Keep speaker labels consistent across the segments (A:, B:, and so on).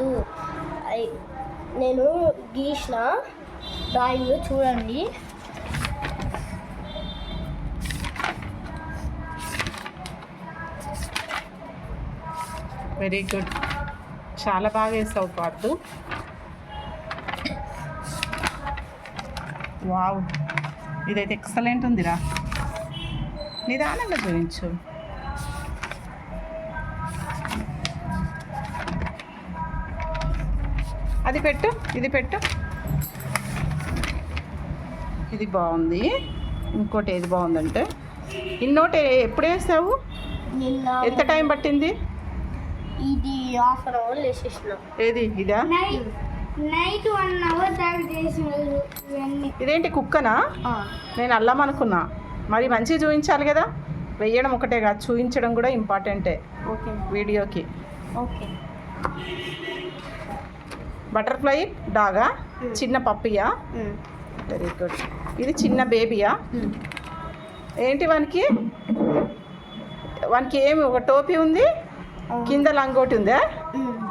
A: వద్దు. నేను గీసిన డ్రాయింగ్ చూడండి.
B: వెరీ గుడ్ చాలా బాగా వేసావు పార్దు. వావ్ ఇదైతే ఎక్సలెంట్ ఉందిరా. నిదానంగా చూపించు. అది పెట్టు ఇది పెట్టు. ఇది బాగుంది. ఇంకోటి ఏది బాగుందంటే ఇన్నోటి ఎప్పుడు వేసావు? ఎంత టైం పట్టింది?
A: ఇది హాఫ్ అన్ అవర్ వేసేసిన.
B: ఏది ఇదా?
A: నైట్ వన్ అవర్ దాకా
B: ఇదేంటి కుక్కనా? నేను అల్లం అనుకున్నా. మరి మంచిగా చూపించాలి కదా? వెయ్యడం ఒకటే కాదు చూపించడం కూడా ఇంపార్టెంటే
A: ఓకే.
B: వీడియోకి.
A: ఓకే.
B: బటర్ఫ్లై డాగా చిన్న పప్పియా. వెరీ గుడ్ ఇది చిన్న బేబీయా? ఏంటి వానికి? వానికి ఏమి ఒక టోపీ ఉంది కింద లంగోటి ఉందా?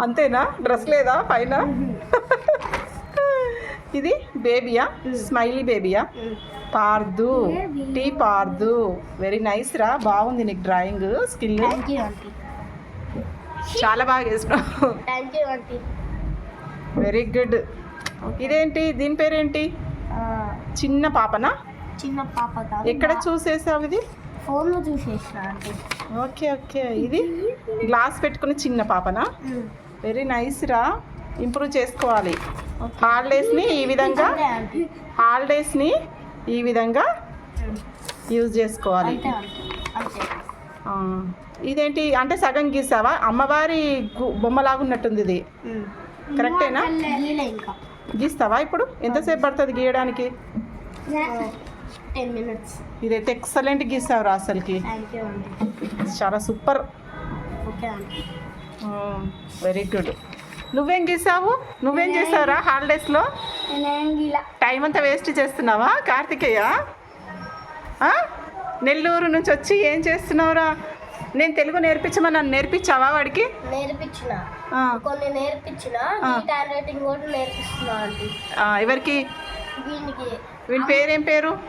B: అంతేనా? డ్రెస్ లేదా పైన? ఇది బేబీయా? స్మైలీ బేబీయా? పార్దు. టీ పార్దు. వెరీ నైస్ రా. బాగుంది నీకు డ్రాయింగ్ స్కిల్. చాలా బాగా
A: ఆంటీ
B: వెరీ గుడ్ ఇదేంటి? దీని పేరేంటి? చిన్న పాపనా?
A: చిన్న పాప కాదు.
B: ఎక్కడ చూసేసావు ఇది?
A: ఫోన్లో చూసేసిన ఆంటీ
B: ఓకే ఓకే. ఇది గ్లాస్ పెట్టుకుని చిన్న పాపనా? వెరీ నైస్ రా. ఇంప్రూవ్ చేసుకోవాలి. హాలిడేస్ని ఈ విధంగా హాలిడేస్ని ఈ విధంగా యూజ్ చేసుకోవాలి.
A: అంతే ఆంటీ అంతే.
B: ఆ, ఇదేంటి అంటే సగం గీసావా? అమ్మవారి గు- బొమ్మలాగా ఉన్నట్టుంది ఇది కరెక్టేనా?
A: గీలే ఇంకా
B: గీస్తావా ఇప్పుడు? ఎంతసేపు పడుతుంది గీయడానికి? ఇదైతే ఎక్సలెంట్ గీసావురా అసలుకి.
A: థ్యాంక్ యూ ఆంటీ
B: చాలా సూపర్. Very good. నువ్వేం గీసావు? నువ్వేం చేసావురా హాలిడేస్లో?
A: నేనేం గీలా.
B: టైం అంతా వేస్ట్ చేస్తున్నావా కార్తికేయ? ఆ? నెల్లూరు నుంచి వచ్చి ఏం చేస్తున్నావురా? నేను తెలుగు నేర్పించమని నన్ను నేర్పించావా వాడికి?
A: నేర్పించిన. కొన్ని నేర్పించిన. హ్యాండ్ రైటింగ్ కూడా నేర్పిస్తున్నా ఆంటీ.
B: ఎవరికి?
A: దీనికి
B: వీని పేరేం పేరు?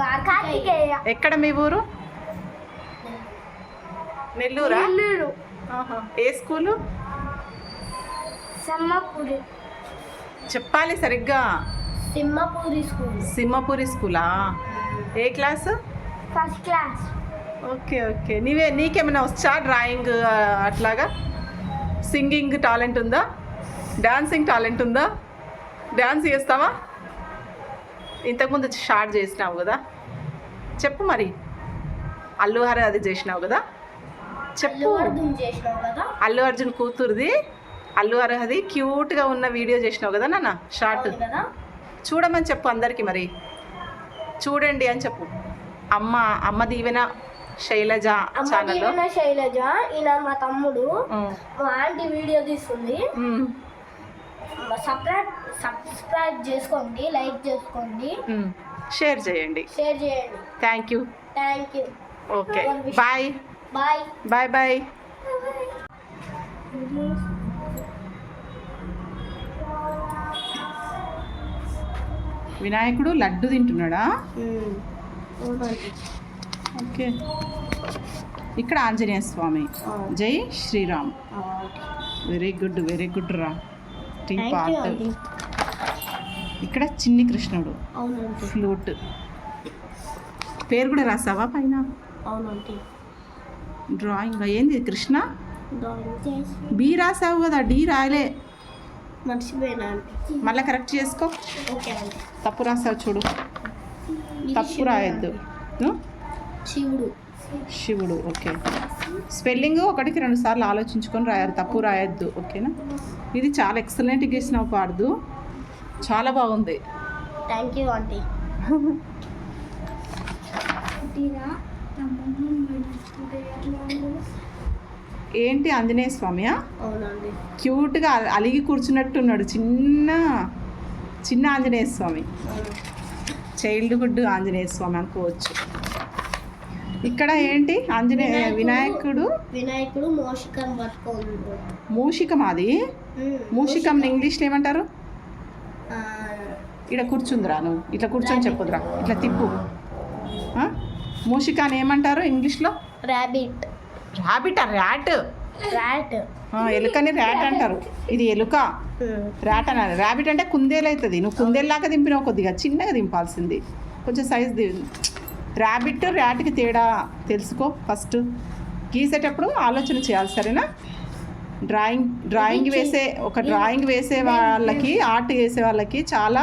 A: కార్తికేయ.
B: ఎక్కడ మీ ఊరు? నెల్లూరా. ఆహా. ఏ స్కూలు?
A: సమ్మపూరి.
B: చెప్పాలి సరిగ్గా.
A: సింహపూరి స్కూల్.
B: సింహపురి స్కూలా? ఏ class?
A: First class
B: okay okay. నీవే నీకేమైనా వచ్చా డ్రాయింగ్ అట్లాగా? సింగింగ్ టాలెంట్ ఉందా? డాన్సింగ్ టాలెంట్ ఉందా? డాన్స్ చేస్తావా? ఇంతకుముందు షార్ట్ చేసినావు కదా? చెప్పు మరి. అల్లు హరి అది చేసినావు కదా? చెప్పు. అల్లు అర్జున్ కూతురుది. అల్లు అర్హది క్యూట్గా ఉన్న వీడియో చేసినావు కదా నాన్న షార్ట్. చూడమని చెప్పు అందరికి మరి. చూడండి అని చెప్పు. అమ్మ అమ్మ దీవెన శైలజ ఛానల్లో
A: శైలజ ఈయన మా తమ్ముడు. మా ఆంటీ వీడియో తీస్తుంది. సబ్స్క్రైబ్ సబ్స్క్రైబ్ చేసుకోండి లైక్ చేసుకోండి.
B: షేర్ చేయండి.
A: షేర్ చేయండి.
B: Thank you
A: thank you
B: okay bye
A: bye
B: bye bye వినాయకుడు లడ్డు తింటున్నాడా? ఓకే. ఇక్కడ Anjaneya Swami. Jai Shriram. Very good very good రా. టీ పార్ట్ ఇక్కడ చిన్ని కృష్ణుడు. ఫ్లూట్. పేరు కూడా రాసావా పైన? డ్రాయింగ్. ఏంది కృష్ణ? బి రాసావు కదా డి రాయలే.
A: మర్చిపోయినా
B: మళ్ళీ కరెక్ట్ చేసుకో. తప్పు రాసావు చూడు. తప్పు
A: శివుడు
B: రాయొద్దు?
A: శివుడు.
B: శివుడు ఓకే. స్పెల్లింగ్ ఒకటికి రెండు సార్లు ఆలోచించుకొని రాయాలి. తప్పు రాయొద్దు ఓకేనా? ఇది చాలా ఎక్సలెంట్ గీసినావు పార్దు చాలా బాగుంది.
A: Thank you aunty.
B: ఏంటి ఆంజనేయ స్వామియా
A: అవునండి.
B: క్యూట్గా అలిగి కూర్చున్నట్టున్నాడు. చిన్న చిన్న ఆంజనేయ స్వామి. చైల్డ్హుడ్ ఆంజనేయ స్వామి అనుకోవచ్చు. ఇక్కడ ఏంటి? ఆంజనేయ వినాయకుడు
A: వినాయకుడు? మోషికం
B: మూషికం అది? మూషికం ఇంగ్లీష్లో ఏమంటారు? ఇక్కడ కూర్చుందిరా నువ్వు. ఇట్లా కూర్చొని చెప్పుదురా ఇట్లా తిప్పు. ఆ? మూషిక అని ఏమంటారు ఇంగ్లీష్లో?
A: ర్యాబిట్
B: ర్యాబిట్ ర్యాట్
A: ర్యాట్
B: ఎలుకని ర్యాట్ అంటారు. ఇది ఎలుక. ర్యాట్ అనాలి ర్యాబిట్ అంటే కుందేలు అవుతుంది నువ్వు కుందేలాగా దింపినావు కొద్దిగా చిన్నగా దింపాల్సింది. కొంచెం సైజ్ ది ర్యాబిట్ ర్యాట్కి తేడా తెలుసుకో ఫస్ట్. గీసేటప్పుడు ఆలోచన చేయాలి సరేనా? డ్రాయింగ్ డ్రాయింగ్ వేసే ఒక డ్రాయింగ్ వేసే వాళ్ళకి ఆర్ట్ వేసే వాళ్ళకి చాలా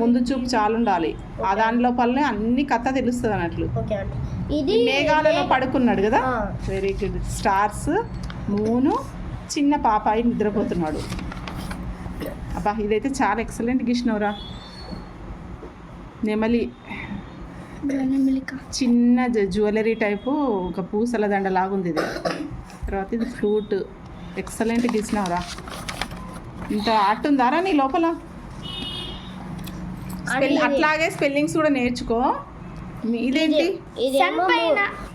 B: ముందు చూపు చాలా ఉండాలి ఆ దాని లోపలనే అన్ని కథ తెలుస్తుంది అన్నట్లు.
A: ఇది
B: మేఘాలలో పడుకున్నాడు కదా. వెరీ గుడ్ స్టార్స్ మూను చిన్న పాపాయి నిద్రపోతున్నాడు. అబ్బా ఇదైతే చాలా ఎక్సలెంట్ గీసినవురా నెమలి చిన్న జ- జ్యువెలరీ టైపు ఒక పూసల దండ లాగుంది ఇది. తర్వాత ఇది ఫ్లూట్ ఎక్సలెంట్ గీసినవురా ఇంత ఆర్ట్ ఉందారా నీ లోపల? అట్లాగే స్పెల్లింగ్స్ కూడా నేర్చుకో. మీ- ఇదేంటి?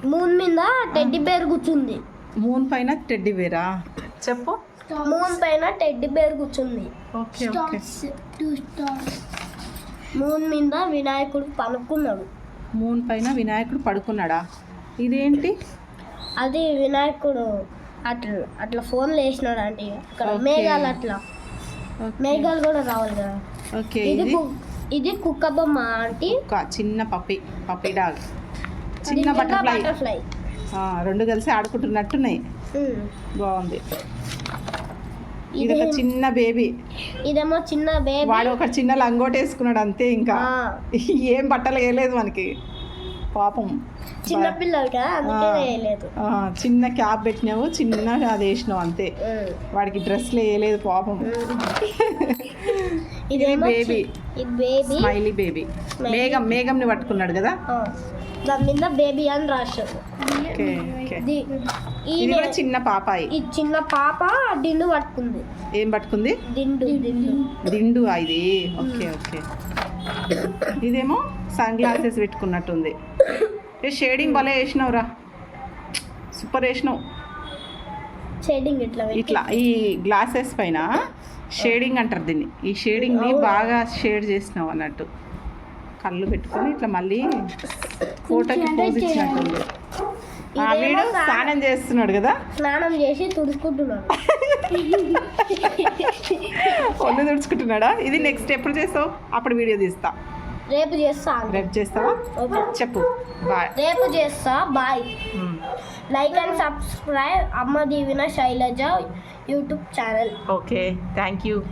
A: మూన్ మీద టెడ్డి బేర్ కూర్చుంది
B: మూన్ పైన టెడ్డి వేరా చెప్పు.
A: మూన్ పైన టెడ్డి బేర్ కూర్చుంది.
B: ఓకే ఓకే
A: మూన్ మీద వినాయకుడు పనుకున్నాడు
B: మూన్ పైన వినాయకుడు పడుకున్నాడా? ఇదేంటి?
A: అది వినాయకుడు అట్లా అట్లా ఫోన్లు వేసినాడు అంటే అక్కడ
B: Okay.
A: మేఘాలు అట్లా. మేఘాలు కూడా రావాలి కదా.
B: ఓకే
A: ఇది
B: ఇది?
A: కు- ఇది కుక్క బొమ్మ ఆంటీ.
B: ఒక చిన్న పప్పి పప్పి డాగ్. చిన్న బటర్ఫ్లై
A: బటర్ఫ్లై
B: రెండు కలిసి ఆడుకుంటున్నట్టున్నాయి. బాగుంది. ఇది? ఒక చిన్న బేబీ.
A: ఇదేమో చిన్న బేబీ.
B: వాడు ఒక చిన్న లంగోట్ వేసుకున్నాడు అంతే ఇంకా. ఏం బట్టలు వేయలేదు మనకి. పాపం.
A: చిన్న పిల్లలు
B: చిన్న క్యాప్ పెట్టినావు చిన్న అది వేసినావు అంతే. వాడికి డ్రెస్లు వేయలేదు పాపం.
A: ఇది బేబీ.
B: Smiley baby. మేఘం మేఘంని పట్టుకున్నాడు కదా?
A: దాని మీద బేబీ అని రాశారు.
B: Okay okay.
A: ఇది
B: కూడా చిన్న పాపాయి.
A: ఈ చిన్న పాప దిండు పట్టుకుంది.
B: ఏం పట్టుకుంది?
A: దిండు. దిండు
B: దిండు ఆ ఇది? Okay okay. ఇదేమో సన్ గ్లాసెస్ పెట్టుకున్నట్టుంది. ఏ షేడింగ్ భలే వేసినావురా. సూపర్ వేసినావు.
A: షేడింగ్ ఇట్లా పెట్టి.
B: ఇట్లా ఈ గ్లాసెస్ పైన షేడింగ్ అంటారు దీన్ని. ఈ షేడింగ్ని బాగా షేడ్ చేసినావు అన్నట్టు. కళ్ళు పెట్టుకొని ఇట్లా మళ్ళీ ఫోటోకి పోజ్ ఇచ్చినట్టుంది. ఆ వీడు స్నానం చేస్తున్నాడు కదా?
A: స్నానం చేసి తుడుచుకుంటున్నాడు.
B: ఒళ్ళు తుడుచుకుంటున్నాడా? ఇది నెక్స్ట్ ఎప్పుడు చేస్తావు? అప్పుడు వీడియో తీస్తా.
A: రేపు చేస్తా
B: రేపు చేస్తావా?
A: ఓకే.
B: చెప్పు. బాయ్.
A: రేపు చేస్తా. బాయ్. లైక్ అండ్ సబ్స్క్రైబ్ అమ్మ దీవిన Shailaja YouTube channel.
B: Okay. Thank you.